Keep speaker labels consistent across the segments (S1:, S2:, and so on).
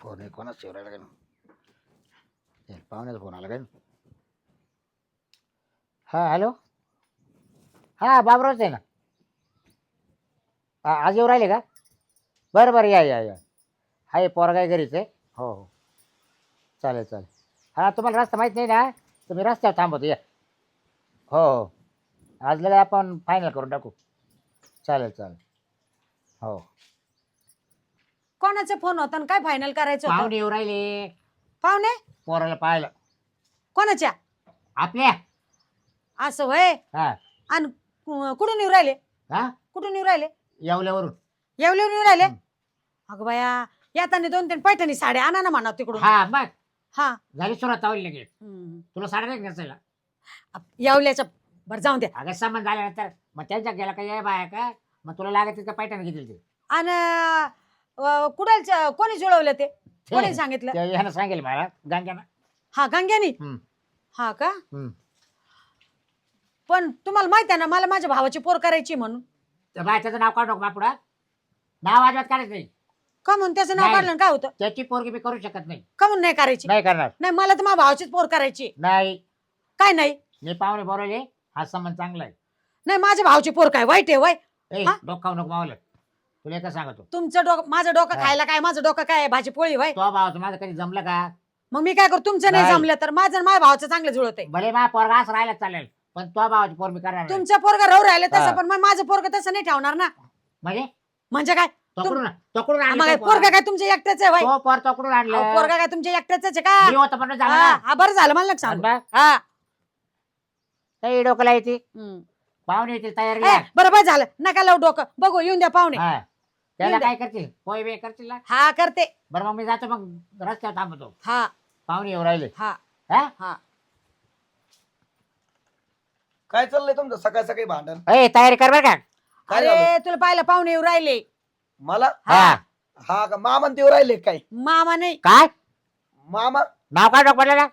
S1: Phone आहे कोणाच शिवरायला काय ते पाहुण्याचा फोन आला काय हा हॅलो हां बाबरावच आहे ना हां आज येऊ राहिले का बरं बरं या या या हाय पोरगाय घरीच आहे हो हो चालेल चालेल हा तुम्हाला रस्ता माहीत नाही ना तुम्ही रस्त्यावर थांबवतो या हो हो आज लगेच आपण फायनल करून टाकू चालेल चालेल हो
S2: कोणाचा फोन होता आणि काय फायनल करायचं होतं?
S1: पाहुणे येऊ राहिले.
S2: पाहुणे?
S1: पोराला पाहायला
S2: कोणाच्या?
S1: आपल्या.
S2: असं होय?
S1: हा.
S2: आणि कु- कुठून येऊ राहिले?
S1: हा?
S2: कुठून येऊ राहिले?
S1: येवल्यावरून.
S2: येवले येऊ राहिले?
S1: हं.
S2: अगं बाया येताना दोन तीन पैठणी साड्या आणा ना म्हणा तिकडून.
S1: हा मग.
S2: हा.
S1: झाली सुरुवात आवडली लगेच.
S2: हं.
S1: तुला साडे नाही नसायला?
S2: आप- येवल्याच्या बरं जाऊन द्या
S1: अगं संबंध झाल्यानंतर मग त्यांच्या गेला का ये बाया का? मग तुला लागत तिथं पैठण घेतील ते.
S2: आणि कुडालच्या कोणी जुळवलं ते? कोणी सांगितलं?
S1: ह्यानं सांगेल मला गांग्यानं.
S2: हा गंग्यानी?
S1: हं.
S2: हा का. पण तुम्हाला माहीत आहे ना मला माझ्या भावाची पोर करायची म्हणून.
S1: त्या नाव काढू नको पुढं? नाव अजिबात काढायचं नाही.
S2: का म्हणून त्याचं नाव
S1: नाही.
S2: काढलं आणि काय होतं?
S1: त्याची पोरगी मी करू शकत नाही.
S2: का म्हणून नाही करायची?
S1: नाही करणार.
S2: नाही मला तर माझ्या भावाचीच पोर करायची
S1: नाही.
S2: काय नाही?
S1: मी पाहुणे बरोबर हा संबंध चांगला आहे.
S2: नाही माझ्या भावाची पोर काय? वाईट आहे वय.
S1: ए
S2: हा?
S1: डोकावू नको मावलं. तुला एकच सांगतो.
S2: तुमचं डोकं माझं डोकं
S1: हा.
S2: खायला काय? माझं डोकं काय आहे? भाजी पोळी वय
S1: तो भाव माझं कधी जमलं का?
S2: मग मी काय करू? तुमचं नाही
S1: नाही.
S2: जमलं तर माझं आणि माझ्या भावाचं चांगलं जुळत आहे.
S1: भले माझा पोरगा असं राहिला चालेल पण तो भावाची पोर मी करणार नाही.
S2: तुमचं पोरगा राहू राहिलं
S1: हा.
S2: तसं पण मग माझं पोरग तसं नाही ठेवणार ना.
S1: म्हणजे?
S2: म्हणजे काय?
S1: तोकडून तोकडून
S2: मग
S1: आणलं तो
S2: पोरगा
S1: पोर.
S2: काय तुमच्या एकट्याच आहे वय
S1: तो पोर तोकडून आणलं?
S2: पोरगा काय तुमच्या एकट्याच आहे का?
S1: मी होतं पण झालं
S2: हा
S1: ना.
S2: हा, बरं झालं मला
S1: बघ,
S2: हा.
S1: काही
S2: हम्म.
S1: पाहुणे येतील तयारी
S2: ए, बरं बरं झालं. नका लावू डोकं. बघू येऊन द्या पाहुणे.
S1: त्याला. काय करतील पोय बे करतील ना?
S2: हा करते.
S1: बरं मग मी जातो मग रस्त्यावर थांबतो.
S2: हा.
S1: पाहुणे येऊ राहिले.
S2: हा.
S1: हा?
S2: हा.
S3: काय चाललंय तुमचं? सकाळ सकाळी भांडण?
S1: ए तयारी कर बरं का.
S3: काय
S2: अरे तुला पाहिलं पाहुणे येऊ राहिले.
S3: मला?
S1: हा.
S3: हा का? मामा देऊ राहिले काय?
S2: मामा नाही.
S1: काय?
S3: मामा?
S1: नाव काय डोक पडलं ना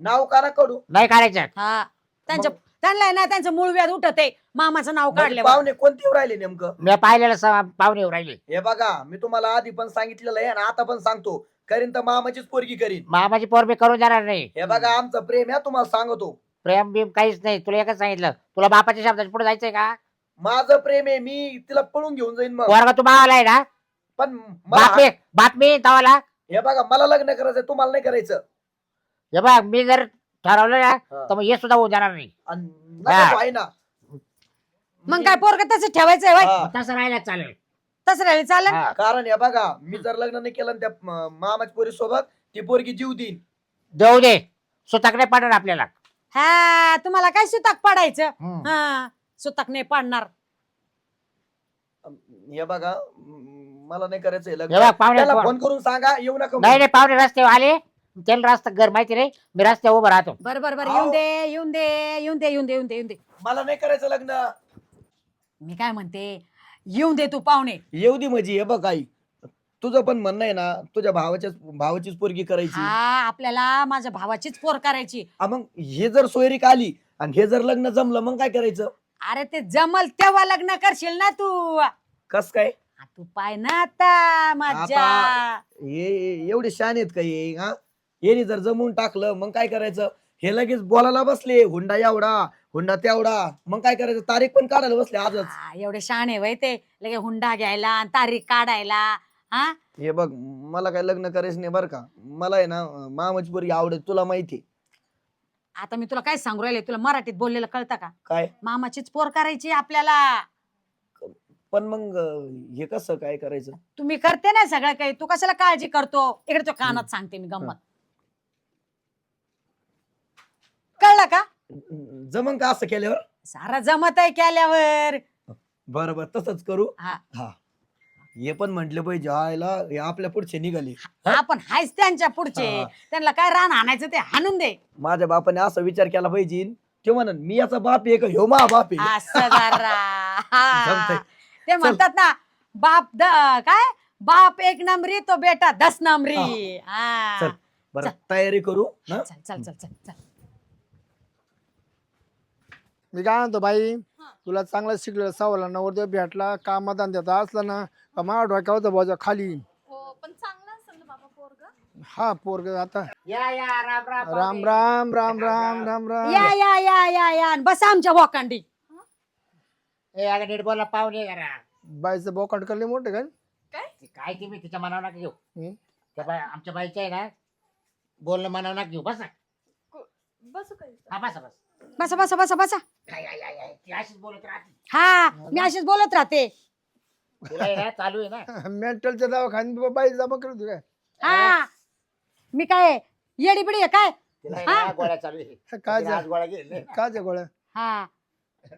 S3: नाव का ना कडू.
S1: नाही काढायचं.
S2: हा. त्यांच्या
S3: मग-
S2: त्यांना ना त्यांचं मूळ व्याध उठत आहे मामाचं नाव
S3: म्हणजे
S2: काढले
S3: पाहुणे कोणते येऊ राहिले नेमकं?
S1: मी पाहिलेलं स- पाहुणे येऊ राहिले.
S3: हे बघा मी तुम्हाला आधी पण सांगितलेलं आहे आणि आता पण सांगतो. करीन तर मामाचीच पोरगी करीन.
S1: मामाची पोर मी करून जाणार नाही.
S3: हे बघा आमचं प्रेम आहे तुम्हाला सांगतो.
S1: प्रेम बिम काहीच नाही. तुला एकच सांगितलं. तुला बापाच्या शब्दाच्या पुढे जायचंय का?
S3: माझं प्रेम आहे मी तिला पळून घेऊन जाईन मग.
S1: पोरगा तू भावाला आहे ना?
S3: पण मला
S1: बातमी बातमी तवाला.
S3: हे बघा मला लग्न करायचंय तुम्हाला नाही करायचं.
S1: हे बघ मी जर ठरवलं ना
S3: हा.
S1: तर मग हे सुद्धा होऊन जाणार नाही.
S3: नको
S2: मग काय पोरग तसं ठेवायचंय वय
S3: हा.
S1: तसं राहायला चालेल.
S2: तसं राहिले चालेल?
S1: हा.
S3: कारण हे बघा मी जर लग्न नाही केलं त्या म- मामाच्या पोरी सोबत ती पोरगी जीव देईन.
S1: देऊ दे. सुताक नाही पडणार आपल्याला.
S2: हा तुम्हाला काय सुताक पाडायचं?
S1: हम्म.
S2: हा सुताक नाही पाडणार.
S3: हे बघा म- मला नाही करायचंय
S1: हे
S3: लग्न
S1: बघ पाहुणे
S3: त्याला फोन करून सांगा येऊ नका
S1: नाही नाही पाहुणे रस्त्यावर आले. त्याला रस्ता घर माहिती नाही मी रस्त्यावर उभं राहतो.
S2: बरं बरं बरं. येऊन दे येऊन दे येऊन दे येऊन दे येऊन दे येऊन दे.
S3: मला नाही करायचं लग्न.
S2: मी काय म्हणते येऊन दे तू पाहुणे.
S3: येऊ दे म्हणजे हे बघ आई. तुझं पण म्हणणं आहे ना तुझ्या भावाच्याच भावाचीच पोरगी करायची.
S2: हा आपल्याला माझ्या भावाचीच पोर करायची.
S3: मग हे जर सोयरीक आली आणि हे जर लग्न जमलं मग काय करायचं?
S2: अरे ते जमल तेव्हा लग्न करशील ना तू.
S3: कस काय?
S2: तू पाय ना आता मज्जा
S3: हे एवढे शान आहेत का हे हा? येणे जर जमून टाकलं मग काय करायचं? हे लगेच बोलायला बसले हुंडा एवढा हुंडा तेवढा. मग काय करायचं? तारीख पण काढायला बसले आजच.
S2: हा, एवढे शहाणे वय ते. लगे हुंडा घ्यायला आणि तारीख काढायला हा?
S3: हे बघ मला काय लग्न करायचं नाही बरं का. मला आहे ना मामाची पोरगी आवडत तुला माहिती
S2: आता मी तुला काय सांगू राहिले? तुला मराठीत बोललेलं कळतं का?
S3: काय?
S2: मामाचीच पोर करायची आपल्याला.
S3: पण मग अं, हे कसं काय करायचं?
S2: तुम्ही करते ना सगळं काही. तू कशाला काळजी करतो? इकडे तो कानात सांगते मी गंमत. कळलं का?
S3: जमन का असं केल्यावर?
S2: सारा जमत आहे केल्यावर.
S3: बरं बरं तसंच करू.
S2: हा.
S3: हा. हे पण म्हंटले पाहिजे आयला हे आपल्या पुढचे निघाले.
S2: आपण हायच त्यांच्या पुढचे.
S3: हा.
S2: त्यांना काय रान आणायचं ते हाणून दे.
S3: माझ्या बापाने असा विचार केला पाहिजे. ते म्हणन मी याचा बाप आहे का? ह्यो मा बाप आहे.
S2: असं जरा. हा.
S3: जमतंय.
S2: ते म्हणतात ना बाप द- काय? बाप एक नंबरी तो बेटा दस नंबरी. हा.
S3: चल. बरं तयारी करू
S2: चल चल चल चल चल.
S4: मी काय म्हणतो बाई तुला चांगला शिकलेला सावला नवरदेव भेटला कामात देता असला ना का माझ्या डोक्यावर बोजा खाली?
S5: हो पण चांगला असेल ना बाबा पोर
S4: हा पोरग आता.
S1: या या राम राम
S4: राम. राम राम राम राम. राम
S2: या या या या या आणि बसा आमच्या वॉकांडी
S1: ए अगं नीट बोला पाहुणे जरा
S4: बाईचं बोकाट करले मोठे काय?
S1: ती काय ती मी तिच्या मनावर नका घेऊ.
S4: हम्म.
S1: त्या बाई आमच्या बाईच्या आहे ना बोलणं मनावर नका घेऊ. बसा.
S5: बसू का इथं?
S1: हा बसा बस.
S2: बसा बसा बसा बसा.
S1: काय काय काय काय? ती अशीच बोलत राहते.
S2: हा मी अशीच बोलत राहते.
S1: तुला आहे ना चालू आहे ना.
S4: मेंटलच्या दवाखान्यात बाई जमा करतो काय?
S2: हा. मी काय येडी बिडी आहे काय?
S1: तिला
S2: हा.
S1: ना गोळ्या चालू आहे.
S4: काय
S1: तिला आज गोळ्या
S2: हा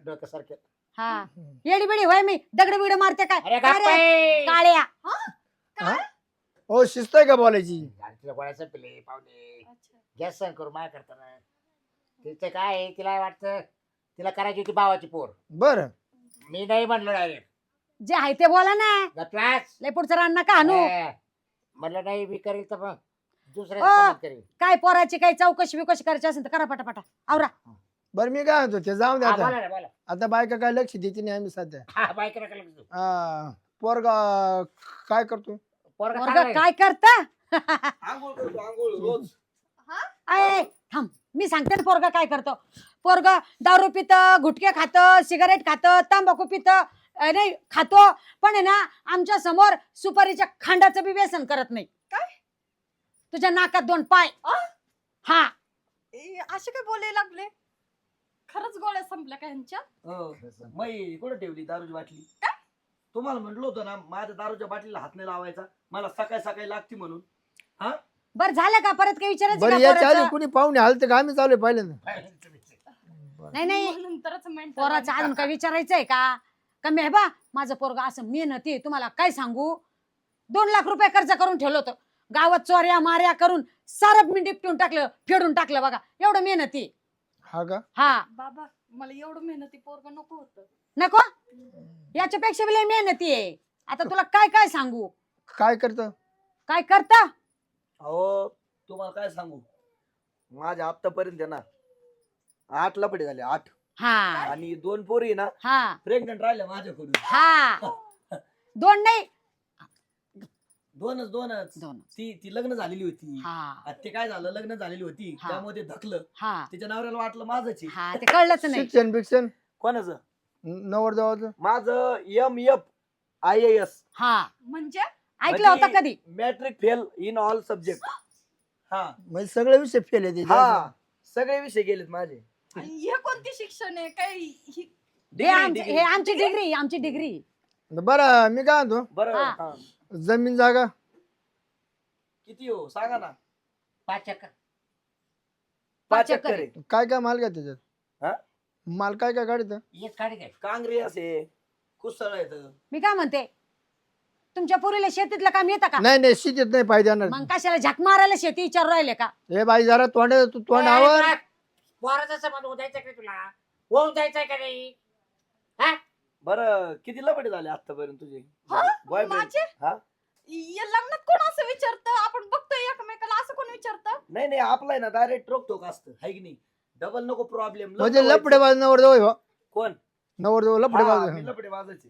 S1: डोकं सारखं
S2: हा. येडी बिडी होय मी. दगड बिगड मारते काय?
S1: अरे!
S2: काळ्या.
S4: हो? शिस्त आहे का बोलायची?
S1: आणि तिला. गॅस सहन करू माया करताना तिचं काय आहे, तिला वाटतं तिला करायची होती भावाची पोर.
S4: बर.
S1: मी नाही म्हणलो डायरेक्ट
S2: जे आहे ते बोला ना.
S1: क्लास
S2: लय पुढचं रान नका आणू.
S1: म्हणलं नाही मी करेल तर मग दुसऱ्या
S2: अ.
S1: करेल.
S2: काय पोराची काही चौकशी बिकशी करायची असेल तर करा पटापटा. आवरा.
S4: बर मी काय म्हणतो ते जाऊ दे
S1: हा,
S4: आता.
S1: बोला ना बोला.
S4: आता बायका काय लक्ष देते नाही आम्ही सध्या.
S1: हा बाईक नका लक्ष देऊ.
S4: हा, पोरगा काय करतो?
S1: पोरगा
S2: पोरगं
S1: चांगला आहे.
S2: काय करता?
S3: आंघोळ करतो आंघोळ रोज.
S2: अय थांब. मी सांगते ना पोरगा काय करतो. पोरग दारू पित गुटखे खात सिगारेट खात तंबाखू पित नाही खातो. पण आहे ना आमच्यासमोर सुपारीच्या खांडाचं बी व्यसन करत नाही.
S5: काय?
S2: तुझ्या नाकात दोन पाय.
S5: आ?
S2: हा.
S5: ए, असे काय बोलायला लागले? खरंच गोळ्या संपल्या का ह्यांच्या?
S3: हो. मै कुठं ठेवली दारूची बाटली? तुम्हाला म्हटलं होतं ना माझ्या दारूच्या बाटलीला हात नाही लावायचा. मला सकाळी सकाळी लागती म्हणून.
S2: बर झालं का? परत काही विचारायचं
S4: बरं
S2: का
S4: याच्या आधी
S2: पोराचं?
S4: कुणी पाहुणे आलते का आम्ही चालू पहिल्यांदा.
S2: नाही नाही.
S5: नंतरच
S2: पोराचं अजून काय विचारायचंय का? का मेहबा माझं पोरग असं मेहनती आहे, तुम्हाला काय सांगू? दोन लाख रुपये खर्च करून ठेवलं होतं. गावात चोऱ्या माऱ्या करून सारं मी निपटून टाकलं फेडून टाकलं बघा. एवढं मेहनती.
S4: हा का?
S2: हा.
S5: बाबा मला एवढं मेहनती पोरग नको होतं.
S2: नको? याच्यापेक्षा बी लय मेहनती आहे. आता तुला काय काय सांगू?
S4: काय करतो?
S2: काय करता?
S3: अहो तुम्हाला काय सांगू? माझ्या आतापर्यंत आहे ना आठ लपडे झाले आठ.
S2: हा.
S3: आणि दोन पोरी ना
S2: हा.
S3: प्रेग्नंट राहिल्या माझ्याकडून.
S2: हा. दोन नाही.
S3: दोनच दोनच.
S2: दोन
S3: ती ती लग्न झालेली होती.
S2: हा.
S3: ते काय झालं लग्न झालेली होती.
S2: हा.
S3: त्यामुळे ते धकलं.
S2: हा.
S3: तिच्या नवऱ्याला वाटलं माझंच आहे.
S2: हा ते कळलंच नाही.
S4: शिक्षण बिक्षण?
S3: कोणाचं?
S4: नवर जावाचं
S3: माझं एम एफ आय एस
S2: हा.
S5: म्हणजे?
S2: ऐकलं
S3: म्हणजे-
S2: होतं कधी?
S3: Matric fail in all subject हा.
S4: म्हणजे सगळे विषय फेल आहे
S3: हा. सगळे विषय गेलेत माझे.
S5: आणि हे कोणती शिक्षण आहे? काय ही-
S2: हे
S3: Degree,
S2: आमची
S3: degree.
S2: हे आमची डिग्री आमची डिग्री
S4: बरं मी काय म्हणतो?
S3: बरं
S2: हा.
S3: हा.
S4: जमीन जागा.
S3: किती हो? सांगा ना.
S1: पाच चक्कर
S3: पाच
S2: एकर.
S3: आहे.
S4: काय काय माल का
S3: हा?
S4: त्याच्यात माल काय काय गाडीत
S1: येच काढी काय
S3: कांग्रेस आहे कुसळ आहे
S2: मी काय म्हणते? तुमच्या पुरीला शेतीतलं काम येतं का?
S4: नाही नाही शेतीत नाही पाहिजे येणार
S2: मग कशाला झक मारायला शेती विचारू राहिले का?
S4: हे बाई जरा तोंड तू तोंडावर
S1: पोराचा संबंध जायचा का तुला? होऊन जायचंय का नाही?
S3: बरं किती लपडे झाले आतापर्यंत तुझे?
S5: हा?
S3: बॉयफ्रेंड
S5: माझे?
S3: हा?
S5: या लग्नात कोण असं विचारतं? आपण बघतोय एकमेकाला असं कोण विचारतं?
S3: नाही नाही आपला आहे ना डायरेक्ट रोखतो असतं? हाय की नाही? डबल नको प्रॉब्लेम
S4: म्हणजे लपडे बाज नवर जाऊ
S3: कोण?
S4: नवर जाऊ लपडे
S3: हा,
S4: बाज
S3: लपडे वाजायचे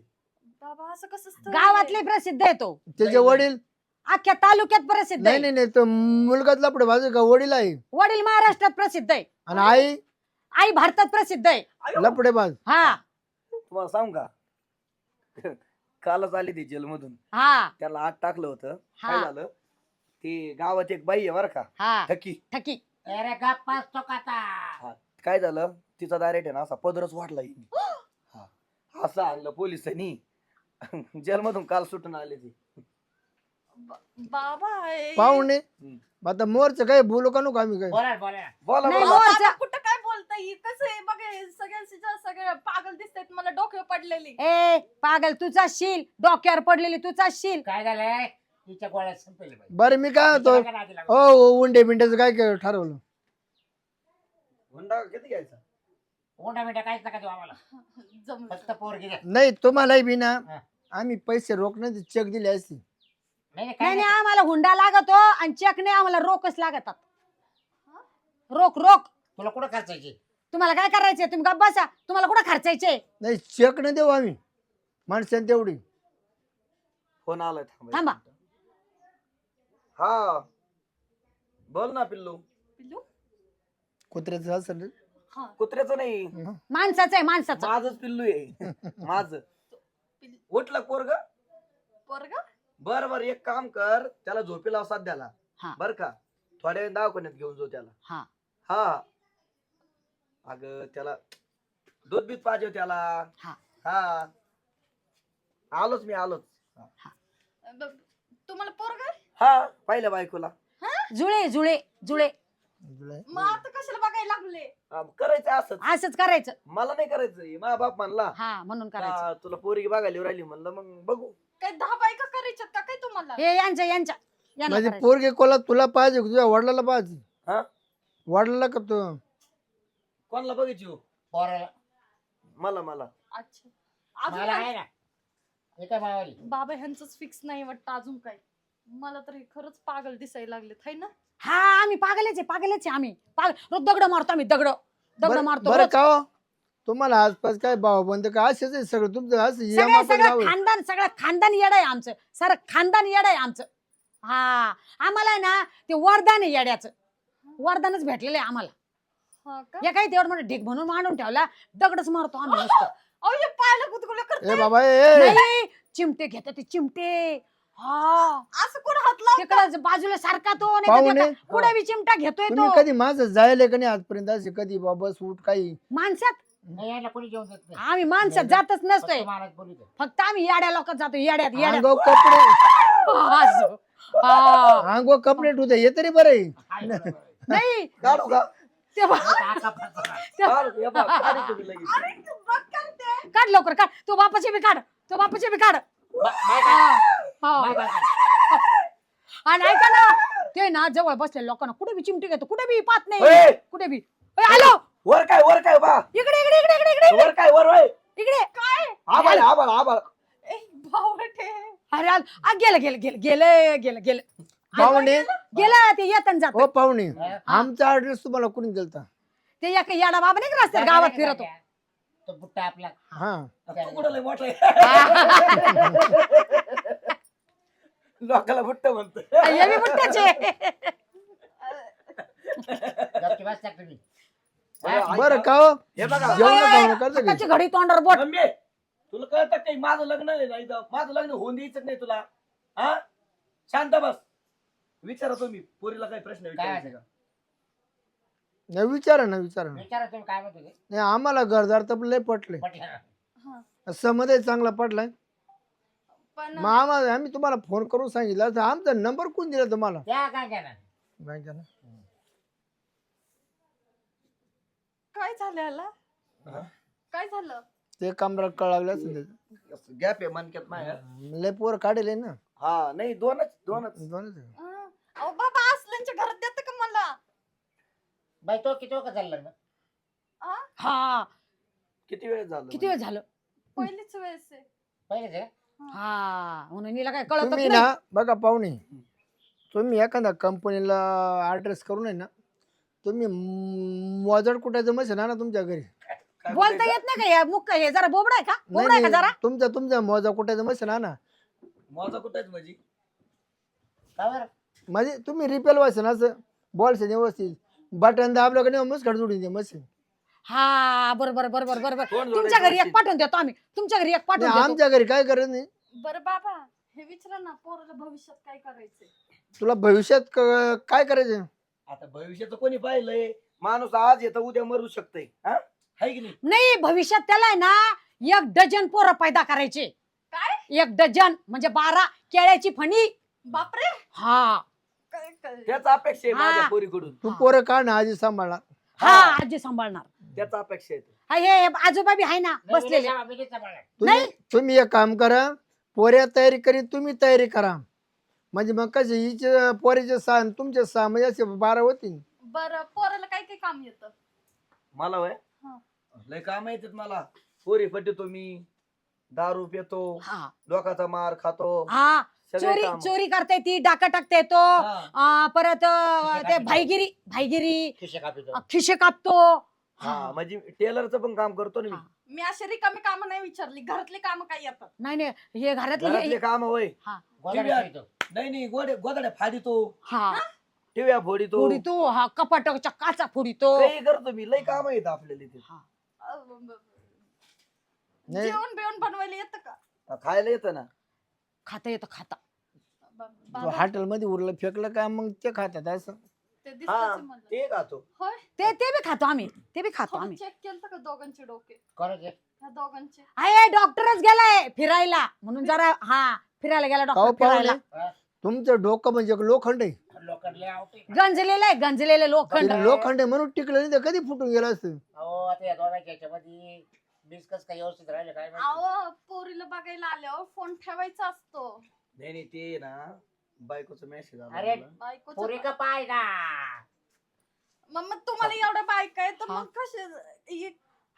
S5: बाबा असं कसं स्थळ
S2: गावातले? प्रसिद्ध आहे तो.
S4: त्याचे वडील?
S2: अख्ख्या तालुक्यात प्रसिद्ध
S4: नाही
S2: आहे.
S4: नाही नाही तो मुलगाच लपडे बाजू का? वडील आहे.
S2: वडील महाराष्ट्रात प्रसिद्ध आहे.
S4: आणि आई?
S2: आई भारतात प्रसिद्ध आहे.
S4: लपडे बाज.
S2: हा.
S3: तुम्हाला सांग का? कालच आली ती जेलमधून.
S2: हा.
S3: त्याला आत टाकलं होतं. काय
S2: हा
S3: झालं? ते गावात एक बाई आहे बरं का?
S2: हा.
S3: ठकी
S2: ठकी
S1: अरे गप्पा तो काता
S3: काय झालं? तिचा डायरेक्ट आहे ना असा पदरच वाटला हिने. हा. असं आणलं पोलिसांनी. जेलमधून काल सुटून आले ती
S5: बाबा हे-
S4: पाहुणे
S3: हम्म.
S4: आता मोरच काय बोलू का नको आम्ही काय
S1: बोला बोला ना.
S3: बोला
S2: नाही,
S3: बोला
S2: हो.
S5: बाबा, कुठं काय बोलताय ही कसं आहे बघ हे सगळ्यांचे सगळे पागल दिसतात मला डोक्यावर पडलेली
S2: ए पागल तुझा शील डोक्यावर पडलेली तुझा शील
S1: काय झालंय तिच्या गोळ्या संपले बाई.
S4: बरं मी काय
S1: नादी लागू.
S4: हो उंडे बिंड्याचं काय काय ठरवलं
S3: हुंडा किती घ्यायचा
S1: हुंडा बिंडा काहीच नका देऊ आम्हाला.
S5: जमलं.
S1: फक्त पोरगी द्या.
S4: नाही तुम्हालाही बी ना
S1: हा.
S4: आम्ही पैसे रोखण्याचे चेक दिले असते
S1: नाही नाही, काय
S2: नाही नाही.
S1: नाही
S2: आम्हाला हुंडा लागतो आणि चेक नाही आम्हाला रोकच लागतात. रोक रोक.
S1: तुला कुठं खर्चायची?
S2: तुम्हाला काय करायचंय? तुम्ही गप्प बसा. तुम्हाला कुठं खर्चायचे?
S4: नाही चेक नाही देऊ आम्ही. माणसाने तेवढी.
S3: फोन आलाय थांबा एक
S2: थांबा.
S3: मिनिटं. हा. बोल ना पिल्लू.
S5: पिल्लू?
S4: कुत्र्याचं असेल रे.
S5: हा.
S3: कुत्र्याचं नाही.
S2: माणसाचं आहे माणसाचं.
S3: माझच पिल्लू आहे. माझ. उठलं पोरग.
S5: पोरग?
S3: बर बर एक काम कर. त्याला झोपी लाव सध्याला
S2: हा.
S3: बर का? थोड्या वेळ दवाखान्यात घेऊन जाऊ त्याला.
S2: हा.
S3: हा. अग त्याला दूध बीत पाहिजे त्याला.
S2: हा.
S3: हा. आलोच मी आलोच.
S5: तुम्हाला पोरग?
S3: हा पहिल्या बायकोला.
S2: जुळे जुळे जुळे.
S4: जुळे.
S5: मग आता कशाला बघायला लागले?
S3: हा, करायचं असंच.
S2: असंच करायचं.
S3: मला नाही करायचं. मा बाप म्हणला
S2: हा म्हणून करायचं.
S3: हा, तुला पोरगी बघायला येऊ राहिली म्हणलं मग बघू.
S5: काय दहा बायका करायच्यात का काय तुम्हाला?
S2: हे यांच्या यांच्या. यांना
S4: माझी
S2: करायचं.
S4: पोरगी कोला तुला पाहिजे का तुझ्या वडिलाला पाहिजे?
S3: हा?
S4: वडिलाला का तू?
S3: कोणाला बघायची हो?
S1: पोराला.
S3: मला मला.
S5: अच्छा. अजून
S1: मला
S5: काय?
S1: आहे ना. हे काय मावाली
S5: बाबा ह्यांचंच फिक्स नाही वाटतं अजून काय मला तर हे खरंच पागल दिसायला लागलेत हाय ना?
S2: हा आम्ही पागलेच आहे पागलेच आहे आम्ही. पागल रोज दगड मारतो आम्ही दगड. दगड
S4: बरं
S2: मारतो
S4: बरं
S2: रोज.
S4: का हो? तुम्हाला आसपास काय भाव बंद काय असेच आहे सगळं तुमचं असं
S2: सगळं
S4: यमापण नाव
S2: सगळं
S4: आहे.
S2: खानदान सगळं खानदान येड आहे आमचं. सर खानदान येड आहे आमचं. हा आम्हाला आहे ना ते वरदान आहे येड्याचं. वरदानच भेटलेलं आहे आम्हाला.
S5: हा का?
S2: हे काही तेवढं म्हणजे ढीक म्हणून मांडून ठेवला दगडच मारतो आम्ही नुसतं.
S5: अहो हे पायाला गुदगुल्या
S4: ए
S5: करते
S4: बाबा ए ए.
S2: नाही, चिमटे घेतात ते चिमटे. हा.
S5: असं कोण हात लावतं?
S2: तिकडं बाजूला सारखा तो नाही तर पुढे बी चिमटा घेतोय
S4: तुम्ही
S2: तो.
S4: कधी माझं जायले का नाही आजपर्यंत? असे कधी बाबा सूट काही?
S2: माणसात?
S1: नाही यायला कोणी जेवण देत नाही.
S2: आम्ही माणसात जातच
S1: फक्त
S2: नसतोय
S1: महाराज बोलितो
S2: फक्त आम्ही येड्या लोकात जातो येड्यात येड्यात.
S4: कपडे.
S2: असं. हा.
S4: अंगावर कपडे ठेवते हे तरी बरं आहे.
S1: हाय बरोबर आहे.
S2: नाही.
S3: काढू का?
S2: ते बा-
S1: काका फसला.
S3: काढ, हे बघ, काढ तुम्ही लगेच.
S5: अरे तू बघ करते.
S2: काढ लवकर काढ. तो बापाचे बी काढ. तो बापाचे बी काढ.
S1: बाय?
S2: हा.
S1: बाय?
S2: आणि ऐका ना ते ना जवळ बसले लोकांना कुठे बी चिमटी घेतो कुठे बी पाहत नाही. कुठे बी. आलो.
S3: वर काय वर काय बा.
S2: इकडे इकडे इकडे इकडे इकडे
S3: वर काय वर वय
S2: इकडे.
S5: काय?
S3: आबाळ आबाळ
S5: ए भावटे
S2: अरे आल- आ, गेलं गेलं गेलं गेलं गेलं गेलं.
S4: पाहुणे?
S2: गेलं ते येतन जात.
S4: हो पाहुणे. आमचा ऍड्रेस तुम्हाला कोणी दिलता?
S2: ते एक याडा बाबा नाही का रस्त्यात गावात फिरतो?
S1: तो बुट्टा आपला.
S4: हा.
S3: तू कुठं लय मोठा आहे? लोकाला बुट्ट म्हणतो.
S2: हे बी बुट्ट्याचे
S1: गपची बसता तुम्ही.
S4: बरं का हो?
S3: हे बघा.
S4: जेवण खावणं करतं का?
S2: त्याची घडी तोंडावर बोट.
S3: तुला कळत काही माझं लग्न आहे ना इथं? माझं लग्न होऊन द्यायचं नाही तुला. हा? शांत बस. विचारा तुम्ही. पोरीला काही प्रश्न विचारायचे का?
S4: नाही विचारा ना विचारा ना.
S1: विचारा तुम्ही काय म्हणतो ते?
S4: नाही आम्हाला घरदार तर लय पटले.
S1: पटलं.
S4: समज चांगला पटलाय.
S5: पण
S4: मग आम्हाला आम्ही तुम्हाला फोन करून सांगितलं तर आमचा नंबर कोण दिला तुम्हाला?
S1: काय
S4: बँकेनं
S5: झालं याला? काय झालं?
S4: ते कामरा कळ लागलं असेल त्याचं.
S3: गॅप आहे मनक्यात माझ्या
S4: लय पोर काढेल ना.
S3: हा नाही दोनच दोनच.
S4: दोनच. आहे.
S5: अं, अहो बाबा असल्यांच्या
S1: बाई तो किती वेळ चाललं लग्न
S2: हा.
S3: किती वेळ झालं
S2: किती वेळ झालं?
S5: पहिलीच वेळेस आहे.
S1: पहिलेच आहे
S2: हा. म्हणून हिला काय कळत
S4: तुम्ही ना बघा पाहुणे तुम्ही एखाद्या कंपनीला ऍड्रेस करून आहे ना तुम्ही म- मोजाड कुठायचं मशीन ना तुमच्या घरी.
S3: काय
S2: बोलता
S3: बोलायचं?
S2: येत नाही का हे मुक्क हे जरा बोबडा आहे का? बोबडा आहे का जरा?
S4: नाही तुमच्या तुमच्या मोजा कुठायचं मशीन आहे ना.
S3: माझा कुठं आहे माझी
S1: का बरं?
S4: म्हणजे तुम्ही रिपेल वाचन असं बॉल व्यवस्थित. बटन दाबलं का नाही मुसकाड जोडून दे मशीन
S2: हा बरोबर बरोबर बरोबर
S3: कोण
S2: तुमच्या घरी एक पाठवून देतो आम्ही. तुमच्या घरी एक पाठवून देतो.
S4: आमच्या घरी काय करत नाही.
S5: बरं बाबा हे विचारा ना पोराला भविष्यात काय करायचंय?
S4: तुला भविष्यात क- काय करायचं
S3: आता भविष्याचं कोणी पाहिलंय. माणूस आज येतं उद्या मरू शकतंय. हा? हाय की नाही?
S2: नाही भविष्यात त्याला आहे ना एक डझन पोरं पैदा करायचे.
S5: काय?
S2: एक डझन म्हणजे बारा केळ्याची फणी.
S5: बापरे!
S2: हा.
S3: त्याच अपेक्षा आहे
S2: हा.
S3: माझ्या पोरीकडून.
S4: तू पोरं काढ ना आधी सांभाळा
S2: हा. आजी सांभाळणार.
S3: त्याच अपेक्षा आहे
S2: हा, हे आजोबा बी आहे ना बसलेले.
S1: नाही- सांभाळणार.
S4: तुम्ही एक काम करा पोऱ्या तयारी करी तुम्ही तयारी करा. म्हणजे मग कसे हिचे पोरीचे सहा आणि तुमचे सहा म्हणजे असे बारा होतील.
S5: बरं पोराला काय काय काम येतं?
S3: मला वय
S5: हा.
S3: लय काम येतात मला. पोरी पटतो मी दारू पितो
S2: हा.
S3: डोकाचा मार खातो.
S2: हा.
S3: सगळे
S2: चोरी
S3: काम.
S2: चोरी करता येते डाका टाकता येतो
S3: हा.
S2: आ, परत अ,
S1: खिशे
S2: ते
S1: कापतो.
S2: भाईगिरी भाईगिरी.
S1: खिशे कापीतो.
S2: अ, खिशे कापतो.
S3: हा. म्हणजे टेलरचं पण काम करतो ना मी.
S5: मी अशी रिकामी कामं नाही विचारली. घरातली कामं काय येतात?
S2: नाही नाही हे घरातले
S3: घरातले
S2: हे-
S3: काम होय.
S1: गोदाडे खेळतो.
S3: नाही नाही गोडे गोदड्या फाडितो.
S2: हा.
S3: टिव्या फोडी तो
S2: फोडी तो हा कपाटाच्या काचा तो
S3: काही करतो मी. लय काम येत आपल्याला इथे.
S5: अ, ब- ब-
S4: नाही.
S5: जेवण बिवण बनवायला येतं का?
S3: हा, खायला येतं ना.
S2: खाता येतं खाता.
S4: हॉटेलमध्ये उरलं फेकलं का? मग ते खातात असं.
S5: ते
S3: हा खातो.
S5: होय?
S2: ते ते बी खातो आम्ही. ते बी खातो आम्ही.
S5: चेक केलं का दोघांचे डोके? ह्या दोघांचे.
S2: आहे डॉक्टरच गेलाय फिरायला. म्हणून जरा हा फिरायला गेला डॉक्टर
S4: पाहुणे तुमचं डोकं म्हणजे लोखंड आहे.
S2: गंजलेलं आहे गंजलेलं लोखंड.
S4: ते लोखंड आहे म्हणून टिकलं नाही तर कधी फुटून गेलं असतं?
S1: अहो आता या दोघांच्या याच्यामध्ये मीच कसं काय व्यवस्थित राहिले काय माहिती.
S5: अहो पोरीला बघायला आल्यावर फोन ठेवायचा असतो.
S3: नाही नाही ते ना बायकोचा मेसेज आला
S1: अरे.
S3: मला.
S5: बायकोचं
S1: पोरी का पाय ना.
S5: मग मग तुम्हाला एवढ्या बायका आहे तर मग कसे इ-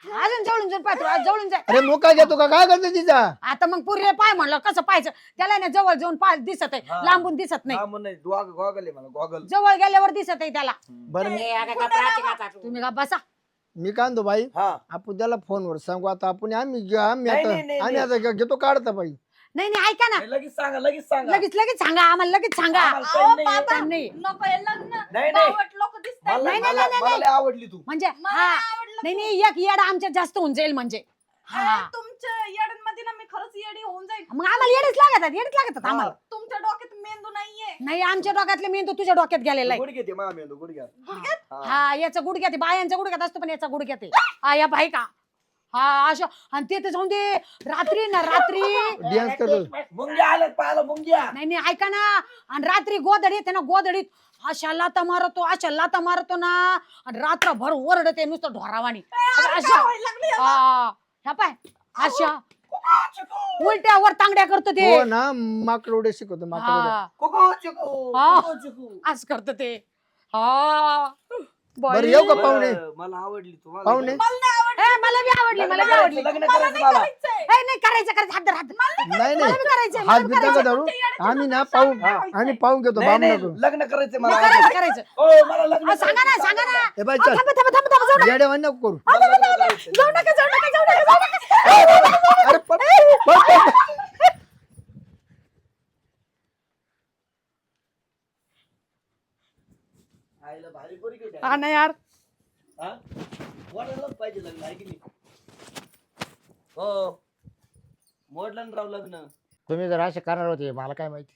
S2: अजून जवळून जाऊन पाहतो आज जवळून जाय.
S4: अरे मोका घेतो का? काय करतो तिचा?
S2: आता मग पुरीला पाय म्हणलं कसं पाहायचं? त्याला ना जवळ जाऊन पाय दिसत आहे
S3: हा.
S2: लांबून दिसत नाही.
S3: हा म्हण नाही गॉग गॉगल आहे मला गॉगल.
S2: जवळ गेल्यावर दिसत आहे त्याला.
S4: बरं मी-.
S2: तुम्ही का बसा.
S4: मी काय म्हणतो बाई
S3: हा.
S4: आपण त्याला फोनवर सांगू आता आपण आम्ही आम्ही
S3: नाही,
S4: आता
S3: नाही,
S4: आम्ही. आता घेतो काढता बाई.
S2: नाही नाही ऐका ना.
S3: नाही, लगेच सांगा लगेच सांगा.
S2: लगेच लगेच सांगा आम्हाला लगेच सांगा.
S3: आम्हाला
S5: अहो,
S3: काही नाही
S5: बाबा,
S3: आहे.
S2: नाही.
S5: नको हे लग्न.
S3: नाही नाही.
S5: बावट लोक दिसतात
S3: मला
S2: नाही, नाही,
S3: मला-
S2: नाही,
S3: मला
S2: नाही.
S3: लय आवडली तू.
S2: म्हणजे
S5: मला
S2: हा.
S5: नाही आवडलं
S2: नाही एक येडा आमच्यात जास्त होऊन जाईल म्हणजे. हा.
S5: अरे, तुमच्या येड्यांमध्ये ना मी खरंच येडी होऊन जाईल.
S2: मग आम्हाला येडच लागतात येडच लागतात आम्हाला.
S5: तुमच्या डोक्यात मेंदू नाहीये.
S2: नाही आमच्या डोक्यातले मेंदू तुझ्या डोक्यात गेलेला आहे
S3: गुडघे ते गुडघ्यात. हा.
S2: हा याचा गुडघ्यात आहे, बायांच्या गुडघ्यात असतो पण याचा गुडघ्यात आहे. हा या बाई का? हा अशा आणि ते तर जाऊन दे. रात्री ना रात्री.
S4: करतो.
S3: मुंग्या आल्यात पाहायला मुंग्या.
S2: नाही नाही ऐका ना. आणि रात्री गोदडी येते ना गोदडीत अशा लाता मारतो अशा लाता मारतो ना. आणि रात्रभर ओरडते नुसतं ढोरावानी
S5: अरे,
S2: अशा? हा ह्या पाय. अशा. उलट्या वर तांगड्या करतो ते.
S4: हो ना माकडे शिकवतो माकडे
S2: हा.
S3: कुकू चिकू.
S2: हा.
S3: कुकू चिकू.
S2: असं करतो ते. हा.
S4: बरं. येऊ का पाहुणे
S3: बरं, मला आवडली तू मला
S4: पाहुणे?
S5: मला नाही आवडलं.
S2: ए, मला बी आवडली
S3: लग्न
S2: मला बी
S3: करायचं,
S2: आवडली
S3: लग्न
S5: मला
S3: करायचं
S5: नाही
S3: मला
S5: करायचंय.
S2: ए, नाही करायचं करायचं हात धर, हात धर.
S4: नाही
S2: मला
S4: नाही
S2: मला
S4: हात
S2: बी
S4: बिता का
S2: करायचंय.
S4: धरू आम्ही ना पाहून
S5: व्हायचंय.
S4: आम्ही पाहून घेतो
S3: नाही नाही
S4: बामणाकडून
S3: लग्न करायचं मला
S2: करायचं करायचं
S3: ओ मला लग्न
S2: अहो, सांगा ना सांगा ना
S4: ए बाई
S2: अहो,
S4: चल
S2: थांबा थांबा थांबा थांबा जाऊ नका
S4: येड्या नको करू.
S2: जाऊ नका जाऊ नका जाऊ नका जाऊ नका
S4: अरे पळ, पळ, पळ.
S3: आईला भारी पोरी केली.
S2: हा ना यार.
S3: हा? मोडायलाच पाहिजे लग्न आहे की नाही? हो. मोडलं ना राव लग्न.
S1: तुम्ही जर असे करणार होते मला काय माहिती?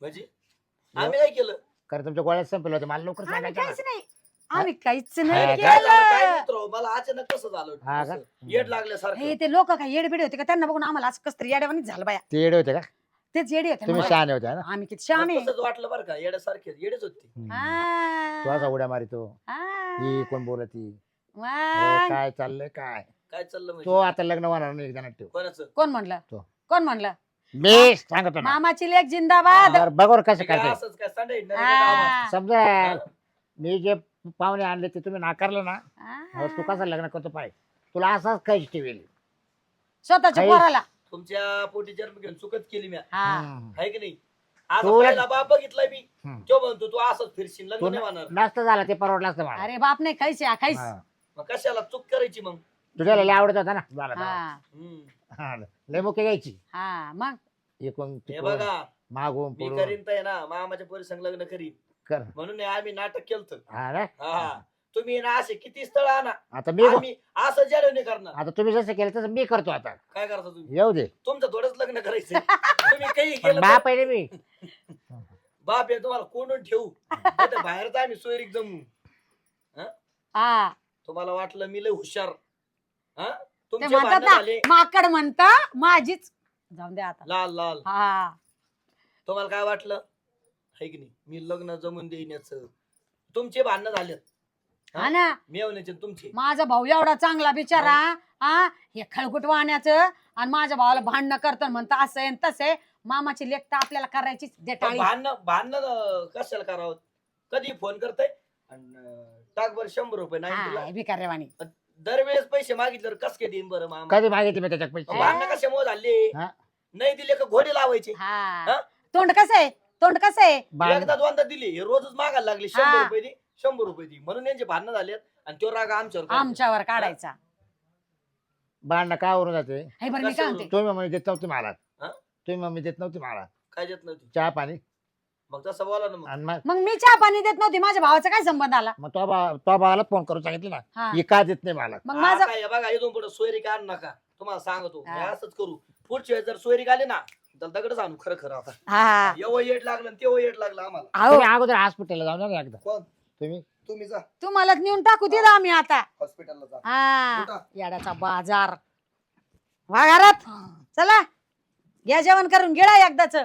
S3: म्हणजे? आम्ही काय केलं.
S1: कारण तुमच्या गोळ्यात संपलं होते मला लवकर
S2: आम्ही
S1: सांगायचं
S2: काहीच नाही. आम्ही काहीच
S1: हा,
S2: नाही
S3: काय झालं? काय
S2: केलं
S3: मित्र मला अचानक कसं झालं?
S1: हा का?
S3: असं येड लागल्यासारखं.
S2: हे ते लोक काय येडबिडे होते का? त्यांना बघून आम्हाला असं कसं तरी येड्यावानीच झालं बाया.
S1: ते येडे होते का?
S2: तेच येडे होते
S1: तुम्ही. शहाणे होते ना?
S2: आम्ही किती शहाणे.
S3: मला तसंच वाटलं बरं का येड्यासारखे येडेच होते.
S1: हम्म.
S2: हा.
S1: तू असा उड्या मारितो.
S2: हा.
S1: ही कोण बोलती. अरे, काय चाललंय काय?
S3: काय चाललं म्हणजे?
S1: तो आता लग्न होणार नाही एकदा ठेव
S3: कोणाचं?
S2: कोण म्हणलं?
S1: तो.
S2: कोण म्हणलं?
S1: मी सांगतो ना.
S2: मामाची लेख जिंदाबाद.
S1: बरं, बघू कसं
S3: ते काय
S1: काय
S3: असंच काय संडे
S2: हा.
S1: समजा मी जे पाहुणे आणले ते तुम्ही नाकारलं ना
S2: हा.
S1: मग तू कसं लग्न करतो पाय? तुला असाच काही ठेवेल.
S2: स्वतःच्या
S1: काही-
S2: पोराला.
S3: तुमच्या पोटी जन्म घेऊन चुकत केली मी
S2: हा.
S3: आहे की नाही? आज
S1: तो-
S3: पहिला बाप बघितलाय मी
S1: हम्म.
S3: तो म्हणतो तू असंच फिरशील लग्न
S1: तू
S3: नाही होणार.
S1: नसतं झाला ते परवडलं असतं मला.
S2: अरे बाप नाही खायचे हा, खाईस
S1: हा.
S3: मग कशाला चूक करायची मग?
S1: तुझ्याला लय आवडत होता ना झाला तेव्हा.
S2: हा
S3: हम्म.
S1: हा, लय मुके घ्यायची.
S2: हा मग?
S1: एकूण
S3: हे
S1: तिकडून,
S3: बघा
S1: मागून
S3: मी
S1: पुढून.
S3: करीन तर ना मामाच्या पोरी संग लग्न करीन.
S1: कर.
S3: म्हणून हे आम्ही नाटक केलं
S1: हा ना?
S3: हा. तुम्ही ना असे किती स्थळ आणा.
S1: आता मी
S3: आम्ही असं जेवण करणार.
S1: आता तुम्ही जसं केलं तसं मी करतो आता.
S3: काय करता तुम्ही?
S1: येऊ दे.
S3: तुमचं थोडंच लग्न करायचं तुम्ही काही
S1: पण
S3: केलं
S1: बा
S3: तर
S1: पहिले मी.
S3: बाप हे तुम्हाला कोंडून ठेवू. नाहीतर बाहेरच आम्ही सोयरीक जमू.
S2: हा?
S3: तुम्हाला वाटलं मी लय हुशार. हा?
S2: ते
S3: तुमचे
S2: म्हणतात
S3: भांडण
S2: ना
S3: झाले.
S2: माकड म्हणता माझीच. जाऊन द्या आता.
S3: लाल लाल.
S2: हा.
S3: तुम्हाला काय वाटलं? है की नाही? मी लग्न जमून देईन याच. तुमचे भांडणं झालेत.
S2: हा? ना?
S3: मेवण्याचे तुमचे.
S2: माझा भाऊ एवढा चांगला बिचारा हा? हे खळकुट वाहण्याचं आणि माझ्या भावाला भांडणं करतं म्हणतं असं आहे तसं आहे. मामाची लेख तर आपल्याला करायचीच देटाळी
S3: भांडणं भांडणं कशाला करावं? कधी फोन करताय? आणि अं, टाक बरं शंभर रुपये नाही
S2: हा भिकारेवाणी
S3: दरवेळेस पैसे मागितल्यावर कस काय देईन बरं मामा?
S1: कधी मागितले मी त्याच्यात पैसे?
S3: भांडणं कशामुळे झाले?
S1: हा.
S3: नाही दिले का घोडे लावायचे?
S2: हा.
S3: हा?
S2: तोंड कसं आहे? तोंड कसं आहे?
S1: भांड-
S3: एकदा दोनदा दिले. हे रोजच मागायला लागले
S2: हा.
S3: शंभर रुपये दे. शंभर रुपये दे म्हणून यांचे भांडणं झालेत आणि तो राग आमच्यावर काढतो.
S2: आमच्यावर काढायचा.
S1: भांडणं का वरून जाते.
S2: हे बरं मी काय
S3: कशावरून?
S2: म्हणते
S1: तुम्ही मम्मी देत नव्हती मला
S3: हा?
S1: तुम्ही मम्मी देत नव्हती मला
S3: काय देत नव्हती?
S1: चहा पाणी.
S3: मग तसं बोला ना मग.
S1: आणि मग
S2: मग मी चहा पाणी देत नव्हती माझ्या भावाचा काय संबंध आला?
S1: मग तो बा तो भावाला फोन करून सांगितलं ना
S2: हा.
S1: ही का देत नाही मला
S2: मग माझं
S3: काय, बघा इथून पुढे सोयरी का आणू नका? तुम्हाला सांगतो
S2: हा.
S3: हे असंच करू. पुढच्या वेळेस जर सोयरी आली ना तर दगडच आणू खरं खरं आता.
S2: हा.
S3: एवढं येट लागलं तेव्हा येट लागलं आम्हाला.
S2: अहो.
S1: तुम्ही अगोदर हॉस्पिटलला जाऊन या ना एकदा.
S3: कोण?
S1: तुम्ही?
S3: तुम्ही जा.
S2: तुम्हाला नेऊन टाकू दिला आम्ही आता.
S3: हॉस्पिटलला जा.
S2: हा. येड्याचा बाजार. वा घरात. चला. घ्या जेवण करून गेला एकदाच.